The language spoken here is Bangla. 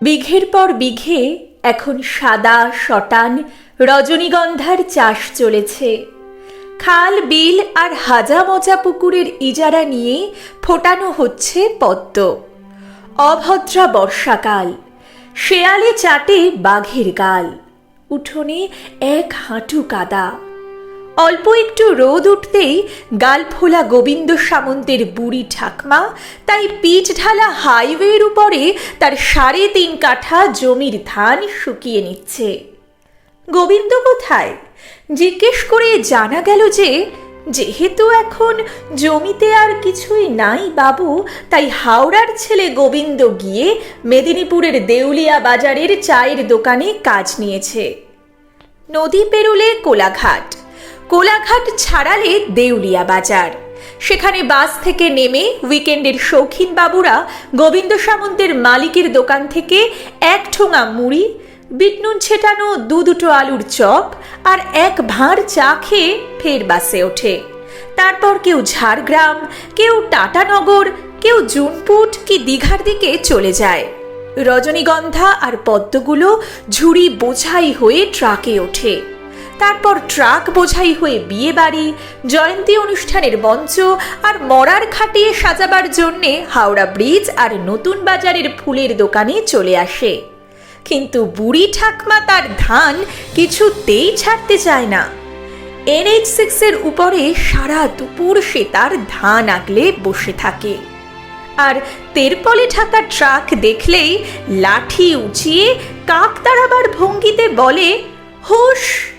বিঘের পর বিঘে এখন সাদা, শটান, রজনীগন্ধার চাষ চলেছে। খাল, বিল আর হাজা মজা পুকুরের ইজারা নিয়ে ফোটানো হচ্ছে পদ্ম। অভদ্রা বর্ষাকাল, শেয়ালে চাটে বাঘের গাল। উঠোনে এক হাঁটু কাদা। অল্প একটু রোদ উঠতেই গালফোলা গোবিন্দ সামন্তের বুড়ি ঠাকমা তাই পিচ ঢালা হাইওয়ের উপরে তার সাড়ে তিন কাঠা জমির ধান শুকিয়ে নিচ্ছে। গোবিন্দ কোথায়? জিজ্ঞেস করে জানা গেল যে, যেহেতু এখন জমিতে আর কিছুই নাই বাবু, তাই হাওড়ার ছেলে গোবিন্দ গিয়ে মেদিনীপুরের দেউলিয়া বাজারের চায়ের দোকানে কাজ নিয়েছে। নদী পেরুলে কোলাঘাট। কোলাঘাট ছাড়ালে দেউলিয়া বাজার। সেখানে বাস থেকে নেমে উইকেন্ডের শৌখিন বাবুরা গোবিন্দ সামন্তের মালিকের দোকান থেকে এক ঠোঙা মুড়ি, বিটনুন ছেটানো দু দুটো আলুর চপ আর এক ভাঁড় চা খেয়ে ফের বাসে ওঠে। তারপর কেউ ঝাড়গ্রাম, কেউ টাটানগর, কেউ জুনপুট কি দীঘার দিকে চলে যায়। রজনীগন্ধা আর পদ্মগুলো ঝুড়ি বোঝাই হয়ে ট্রাকে ওঠে। তারপর ট্রাক বোঝাই হয়ে বিয়ে বাড়ি, জয়ন্তী অনুষ্ঠানের মঞ্চ আর মরার খাটিয়ে সাজাবার জন্যে হাওড়া ব্রিজ আর নতুন বাজারের ফুলের দোকানে চলে আসে। কিন্তু বুড়ি ঠাকমা তার ধান কিছুতেই ছাড়তে চায় না। এনএইচ সিক্সের উপরে সারা দুপুর সে তার ধান আগলে বসে থাকে। আর তেরপলে ঢাকা ট্রাক দেখলেই লাঠি উঁচিয়ে কাক তাড়াবার ভঙ্গিতে বলে, হুশ!